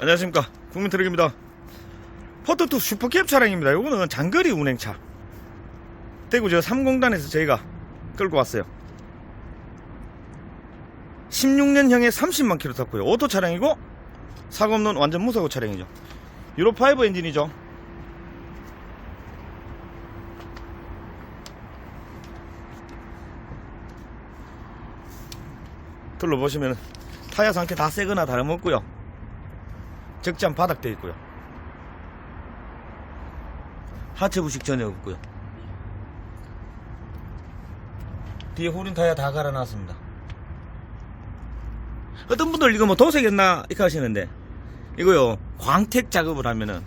안녕하십니까. 국민트럭입니다. 포토2 슈퍼캡 차량입니다. 요거는 장거리 운행차. 대구 저 3공단에서 저희가 끌고 왔어요. 16년형에 30만 킬로 탔고요. 오토 차량이고 사고 없는 완전 무사고 차량이죠. 유로5 엔진이죠. 둘러보시면 타이어 상태 다 새거나 다름없고요 적장 바닥되어 있고요. 하체 부식 전혀 없고요. 뒤에 후린 타이어 다 갈아놨습니다. 어떤 분들 이거 뭐 도색했나 이렇게 하시는데 이거요 광택 작업을 하면은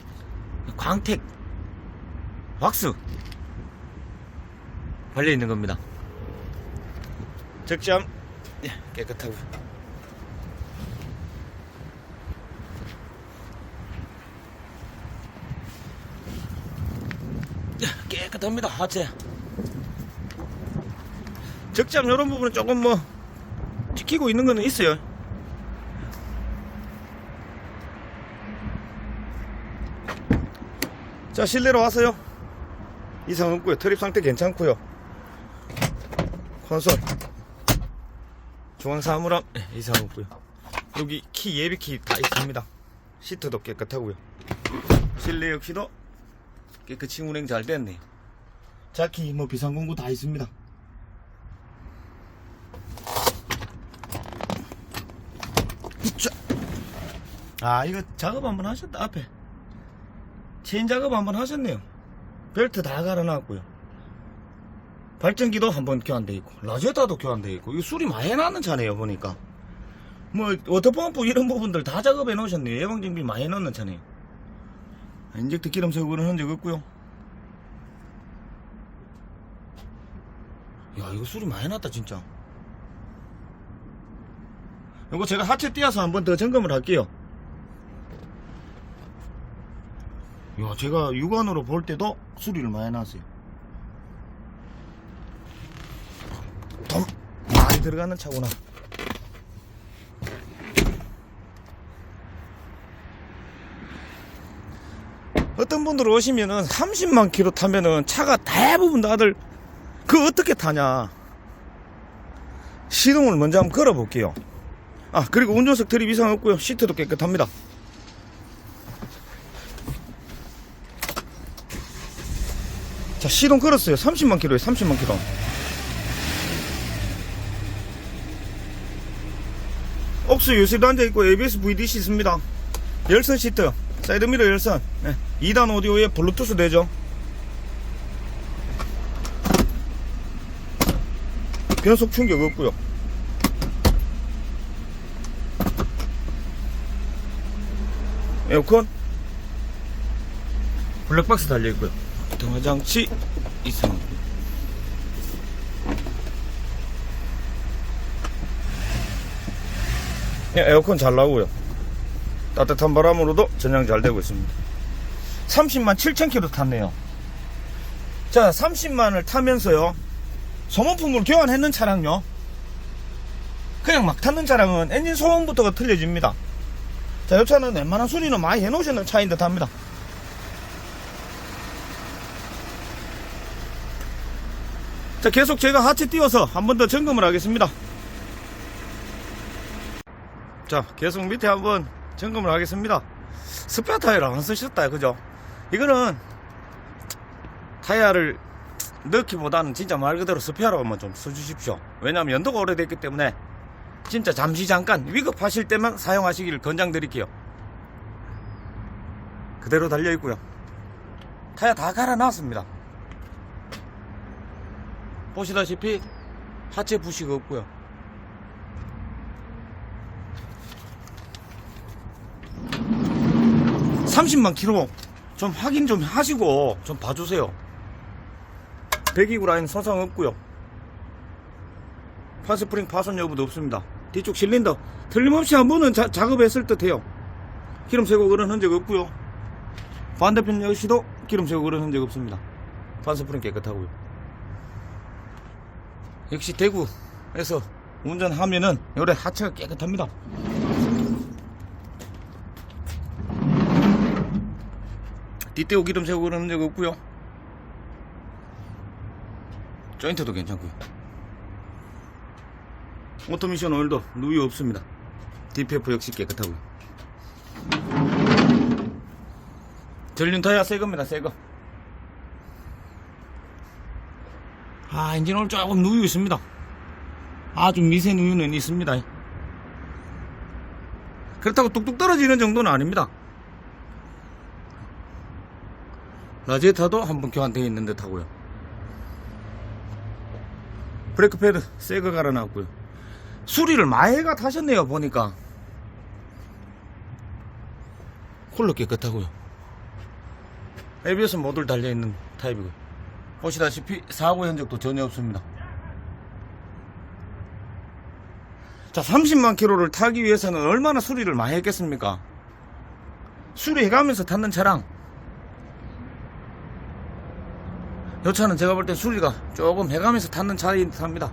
광택 왁스 발려 있는 겁니다. 적장 예, 깨끗하고 깨끗합니다. 하체. 적장 이런 부분은 조금 뭐 찍히고 있는 거는 있어요. 자 실내로 와서요. 이상 없고요. 트립 상태 괜찮고요. 콘솔. 중앙 사물함. 예, 이상 없고요. 여기 키 예비 키 다 있습니다. 시트도 깨끗하고요. 실내 역시도 깨끗이 운행 잘 됐네요. 자키 뭐 비상공구 다 있습니다. 아 이거 작업 한번 하셨다 앞에 체인 작업 한번 하셨네요. 벨트 다 갈아놨고요. 발전기도 한번 교환돼 있고 라제타도 교환돼 있고 이거 수리 많이 해놨는 차네요 보니까 뭐 워터펌프 이런 부분들 다 작업해 놓으셨네요 예방정비 많이 넣는 차네요 인젝트 기름 세고는 흔적 없고요. 야 이거 수리 많이 났다 진짜. 이거 제가 하체 띄어서 한번 더 점검을 할게요. 야 제가 육안으로 볼 때도 수리를 많이 났어요. 돈 많이 들어가는 차구나. 어떤 분들 오시면은 30만 킬로 타면은 차가 대부분 다들 그 어떻게 타냐? 시동을 먼저 한번 걸어 볼게요. 아 그리고 운전석 드립 이상 없고요. 시트도 깨끗합니다. 자 시동 걸었어요. 30만 킬로에 30만 킬로. 억수 요새도 앉아있고 ABS VDC 있습니다. 열선 시트. 사이드미러 열선. 네. 2단 오디오에 블루투스 되죠 변속 충격 없고요. 에어컨? 블랙박스 달려있고요. 등화장치 이상. 예, 에어컨 잘 나오고요. 따뜻한 바람으로도 전향 잘 되고 있습니다. 30만 7천 킬로 탔네요. 자 30만을 타면서요 소모품을 교환했는 차량요. 그냥 막 탔는 차량은 엔진 소음부터가 틀려집니다. 자이 차는 웬만한 수리는 많이 해놓으셨는 차인 듯 합니다. 자 계속 제가 하체 띄워서 한 번 더 점검을 하겠습니다. 자 계속 밑에 한번 점검을 하겠습니다. 스페어 타이어를 안 쓰셨다 그죠? 이거는 타이어를 넣기보다는 진짜 말 그대로 스페어로만 좀 써주십시오. 왜냐하면 연도가 오래됐기 때문에 진짜 잠시 잠깐 위급하실 때만 사용하시기를 권장드릴게요. 그대로 달려있고요. 타이어 다 갈아놨습니다. 보시다시피 하체 부식 없고요. 30만 킬로 좀 확인 좀 하시고 좀 봐주세요. 배기구 라인 손상 없고요. 파스프링 파손 여부도 없습니다. 뒤쪽 실린더 틀림없이 한 번은 자- 작업했을 듯해요. 기름 새고 그런 흔적 없고요. 반대편 역시도 기름 새고 그런 흔적 없습니다. 파스프링 깨끗하고요. 역시 대구에서 운전하면은 요래 하체가 깨끗합니다. 뒷대고 기름 세우고 그러는 적 없고요 조인트도 괜찮고요. 오토미션 오일도 누유 없습니다. DPF 역시 깨끗하고요. 전륜 타이어 새 겁니다 새거. 아 엔진 오일 조금 누유 있습니다. 아주 미세 누유는 있습니다. 그렇다고 뚝뚝 떨어지는 정도는 아닙니다. 라제타도 한번 교환되어 있는 듯 하고요 브레이크 패드 새거 갈아놨고요. 수리를 마해가 타셨네요 보니까. 콜로 깨끗하고요. ABS 모듈 달려있는 타입이고요. 보시다시피 사고 현적도 전혀 없습니다. 자 30만 킬로를 타기 위해서는 얼마나 수리를 많이 했겠습니까? 수리해가면서 탔는 차량 이 차는 제가 볼 때 수리가 조금 해가면서 탔는 차인 듯합니다.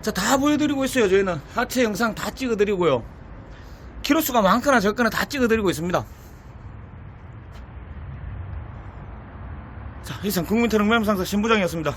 자 다 보여드리고 있어요 저희는. 하체 영상 다 찍어드리고요. 키로수가 많거나 적거나 다 찍어드리고 있습니다. 자 이상 국민트럭 매매상사 신부장이었습니다